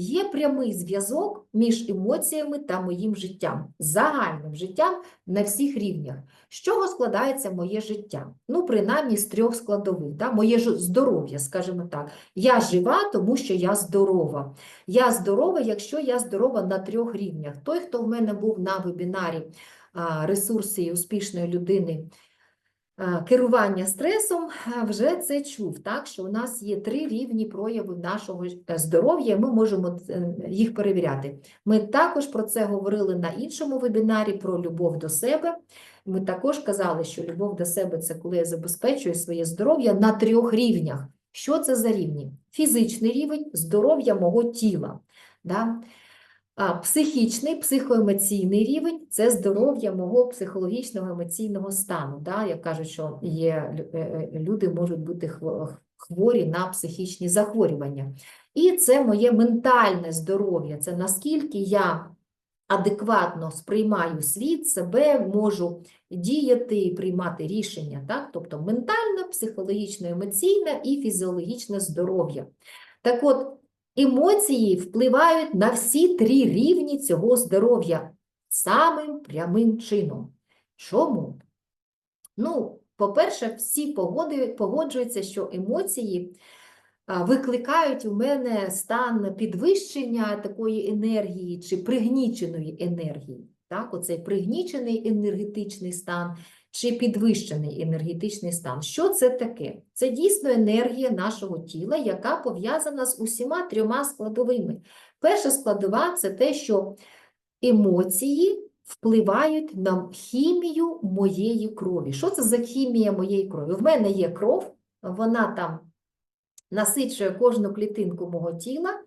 Є прямий зв'язок між емоціями та моїм життям, загальним життям на всіх рівнях. З чого складається моє життя? Ну, принаймні з трьох складових. Да? Моє здоров'я, скажімо так. Я жива, тому що я здорова. Я здорова, якщо я здорова на трьох рівнях. Той, хто в мене був на вебінарі ресурси успішної людини керування стресом, вже це чув, так, що у нас є три рівні прояви нашого е, здоров'я, ми можемо е, їх перевіряти. Ми також про це говорили на іншому вебінарі про любов до себе. Ми також казали, що любов до себе це коли я забезпечую своє здоров'я на трьох рівнях. Що це за рівні? Фізичний рівень здоров'я мого тіла. Да? А психічний, психоемоційний рівень це здоров'я мого психологічного емоційного стану. Да? Як кажуть, що є е, е, люди можуть бути хворі на психічні захворювання. І це моє ментальне здоров'я, це наскільки я адекватно сприймаю світ, себе, можу діяти і приймати рішення. Так? Тобто ментальне, психологічно, емоційне і фізіологічне здоров'я. Так от, емоції впливають на всі три рівні цього здоров'я самим прямим чином. Чому? Ну, по-перше, всі погоджуються, що емоції викликають у мене стан підвищення такої енергії чи пригніченої енергії. Так, оцей пригнічений енергетичний стан чи підвищений енергетичний стан. Що це таке? Це дійсно енергія нашого тіла, яка пов'язана з усіма трьома складовими. Перша складова це те, що емоції впливають на хімію моєї крові. Що це за хімія моєї крові? В мене є кров, вона там насичує кожну клітинку мого тіла,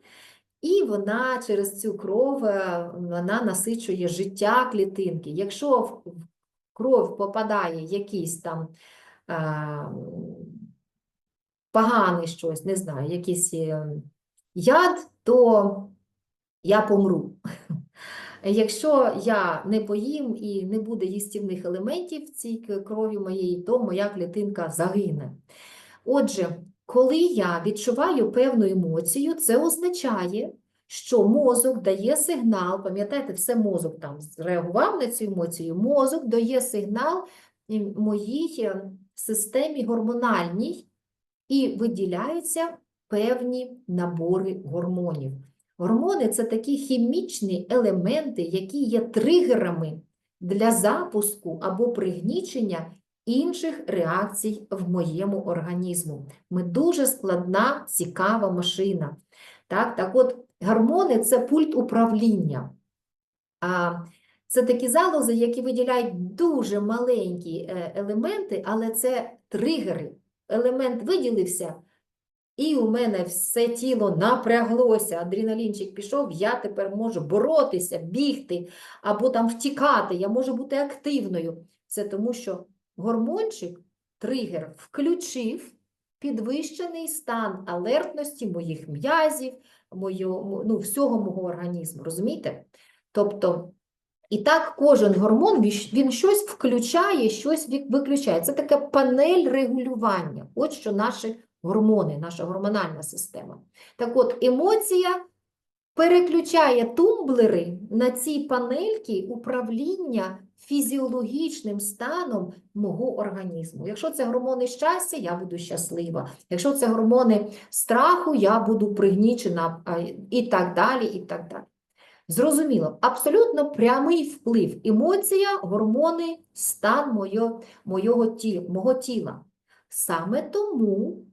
і вона через цю кров е, вона насичує життя клітинки. Якщо в кров попадає якийсь там е, поганий щось, не знаю, якийсь яд, то я помру. Якщо я не поїм і не буде їстівних елементів в цій крові моєї, то моя клітинка загине. Отже, коли я відчуваю певну емоцію, це означає, що мозок дає сигнал, пам'ятаєте, все мозок там зреагував на цю емоцію, мозок дає сигнал моїй е, системі гормональній, і виділяються певні набори гормонів. Гормони це такі хімічні елементи, які є тригерами для запуску або пригнічення інших реакцій в моєму організму. Ми дуже складна, цікава машина. Так, так от, гормони це пульт управління. Це такі залози, які виділяють дуже маленькі е, елементи, але це тригери. Елемент виділився, і у мене все тіло напряглося, адреналінчик пішов, я тепер можу боротися, бігти або там втікати, я можу бути активною. Це тому, що гормончик, тригер, включив підвищений стан алертності моїх м'язів, ну, всього мого організму, розумієте? Тобто, і так кожен гормон він щось включає, щось виключає. Це така панель регулювання. От що наші гормони, наша гормональна система. Так от, емоція переключає тумблери на ці панельки управління фізіологічним станом мого організму. Якщо це гормони щастя, я буду щаслива. Якщо це гормони страху, я буду пригнічена і так далі, і так далі. Зрозуміло, абсолютно прямий вплив. Емоція, гормони, стан моє, моєго ті, мого тіла. Саме тому,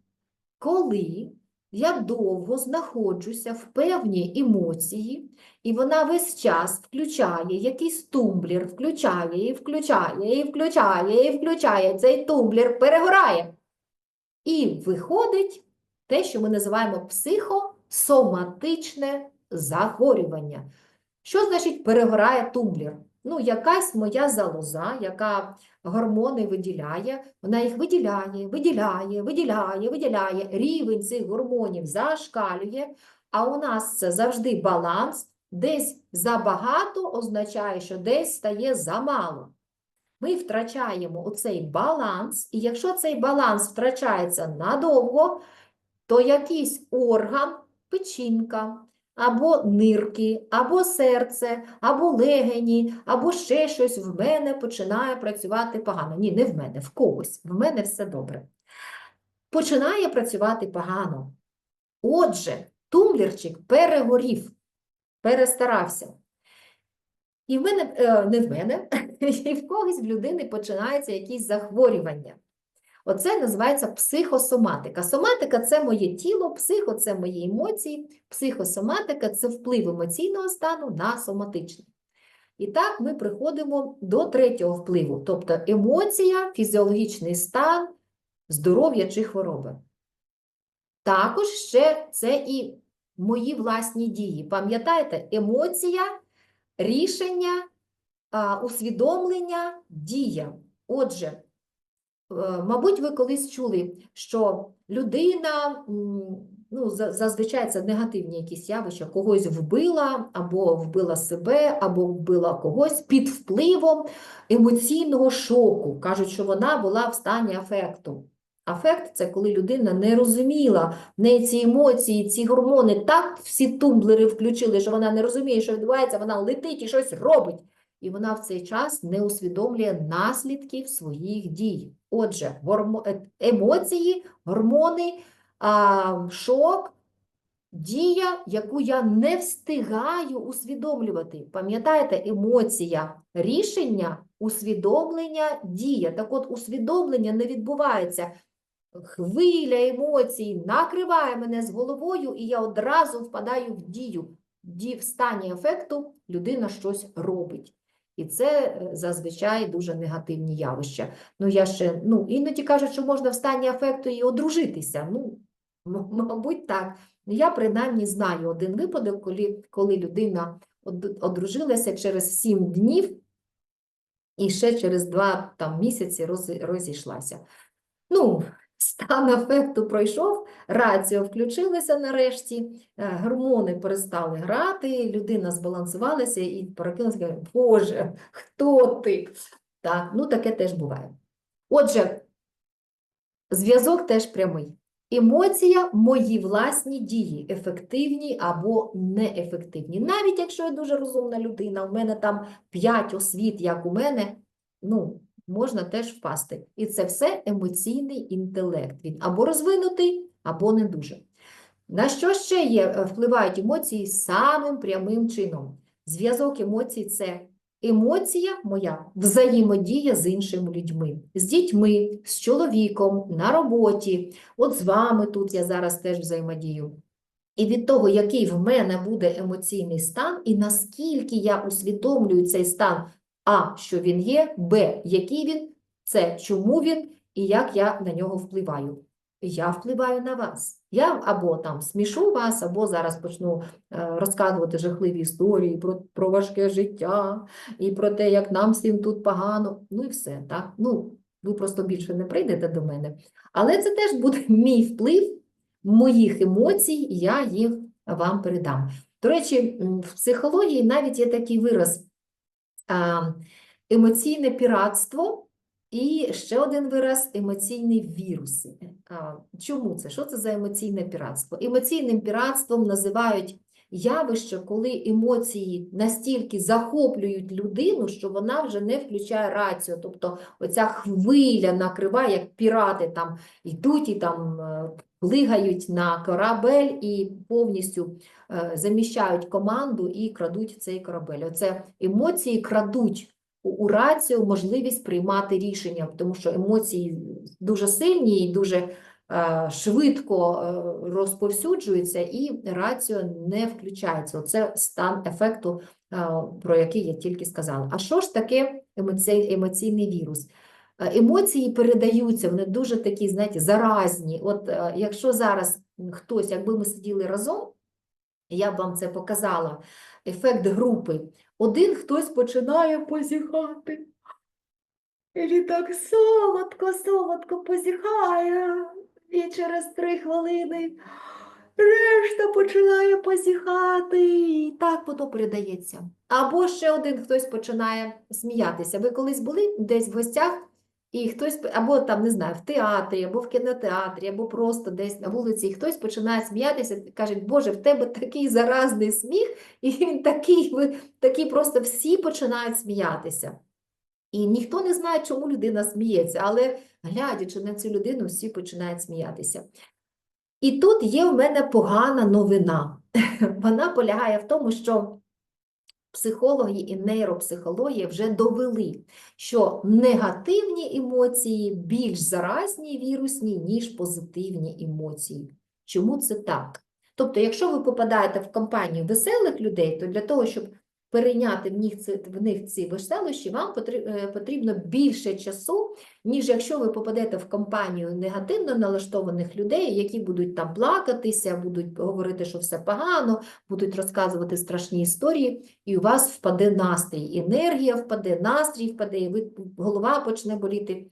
коли я довго знаходжуся в певній емоції, і вона весь час включає якийсь тумблер, включає і включає, і включає, і включає, цей тумблер перегорає. І виходить те, що ми називаємо психосоматичне захворювання. Що значить перегорає тумблер? Ну, якась моя залоза, яка гормони виділяє, вона їх виділяє, виділяє, виділяє, виділяє. Рівень цих гормонів зашкалює, а у нас це завжди баланс. Десь забагато означає, що десь стає замало. Ми втрачаємо оцей баланс, і якщо цей баланс втрачається надовго, то якийсь орган, печінка або нирки, або серце, або легені, або ще щось в мене починає працювати погано. Ні, не в мене, в когось. В мене все добре. Починає працювати погано. Отже, тумблерчик перегорів, перестарався. І в мене, е, не в мене, і в когось в людини починається якісь захворювання. Оце називається психосоматика. Соматика це моє тіло, психо це мої емоції, психосоматика це вплив емоційного стану на соматичний. І так ми приходимо до третього впливу, тобто емоція, фізіологічний стан, здоров'я чи хвороби. Також ще це і мої власні дії. Пам'ятаєте, емоція, рішення, усвідомлення, дія. Отже, мабуть, ви колись чули, що людина, ну, зазвичай це негативні якісь явища, когось вбила, або вбила себе, або вбила когось під впливом емоційного шоку. Кажуть, що вона була в стані афекту. Афект це коли людина не розуміла, в неї ці емоції, ці гормони так всі тумблери включили, що вона не розуміє, що відбувається, вона летить і щось робить. І вона в цей час не усвідомлює наслідків своїх дій. Отже, е- емоції, гормони, шок, дія, яку я не встигаю усвідомлювати. Пам'ятаєте, емоція, рішення, усвідомлення, дія. Так от, усвідомлення не відбувається. Хвиля емоцій накриває мене з головою, і я одразу впадаю в дію. Ді- В стані ефекту людина щось робить. І це е, зазвичай дуже негативні явища. Ну, я ще, ну, іноді кажуть, що можна в стані афекту і одружитися. Ну, мабуть, так. Я принаймні знаю один випадок, коли, коли людина одружилася через сім днів і ще через два там, місяці розійшлася. Ну, стан афекту пройшов, раціо включилася нарешті, е, гормони перестали грати, людина збалансувалася і прокинулася, каже, Боже, хто ти? Так, ну таке теж буває. Отже, зв'язок теж прямий. Емоція – мої власні дії, ефективні або неефективні. Навіть якщо я дуже розумна людина, у мене там 5 освіт, як у мене, ну, можна теж впасти. І це все емоційний інтелект. Він або розвинутий, або не дуже. На що ще є, е, впливають емоції самим прямим чином? Зв'язок емоцій – це емоція моя, взаємодія з іншими людьми, з дітьми, з чоловіком, на роботі, от з вами тут я зараз теж взаємодію. І від того, який в мене буде емоційний стан, і наскільки я усвідомлюю цей стан, а, що він є, Б, який він, С, чому він, і як я на нього впливаю. Я впливаю на вас. Я або там смішу вас, або зараз почну е, розказувати жахливі історії про, про важке життя, і про те, як нам всім тут погано. Ну і все, так? Ну, ви просто більше не прийдете до мене. Але це теж буде мій вплив моїх емоцій, я їх вам передам. До речі, в психології навіть є такий вираз емоційне піратство і ще один вираз емоційні віруси. Чому це? Що це за емоційне піратство? Емоційним піратством називають явище, коли емоції настільки захоплюють людину, що вона вже не включає рацію. Тобто оця хвиля накриває, як пірати там йдуть і там е, плигають на корабель і повністю е, заміщають команду і крадуть цей корабель. Оце емоції крадуть у, рацію можливість приймати рішення, тому що емоції дуже сильні і дуже швидко е, розповсюджуються, і рацію не включається. Оце стан ефекту, е, про який я тільки сказала. А що ж таке емоцій, емоційний вірус? Е, Емоції передаються, вони дуже такі, знаєте, заразні. От е, якщо зараз хтось, якби ми сиділи разом, я б вам це показала, ефект групи. Один хтось починає позіхати. І так солодко, солодко позіхає. І через три хвилини решта починає позіхати. І так воно передається. Або ще один хтось починає сміятися. Ви колись були десь в гостях і хтось, або там, не знаю, в театрі, або в кінотеатрі, або просто десь на вулиці, і хтось починає сміятися, каже, Боже, в тебе такий заразний сміх, і він такий, такий просто всі починають сміятися. І ніхто не знає, чому людина сміється, але глядячи на цю людину, всі починають сміятися. І тут є в мене погана новина. Вона полягає в тому, що психологи і нейропсихологія вже довели, що негативні емоції більш заразні вірусні, ніж позитивні емоції. Чому це так? Тобто, якщо ви попадаєте в компанію веселих людей, то для того, щоб перейняти в них, ці- в них ці веселощі, вам е, потрібно більше часу, ніж якщо ви попадете в компанію негативно налаштованих людей, які будуть там плакатися, будуть говорити, що все погано, будуть розказувати страшні історії, і у вас впаде настрій, енергія впаде, настрій впаде, і ви, голова почне боліти.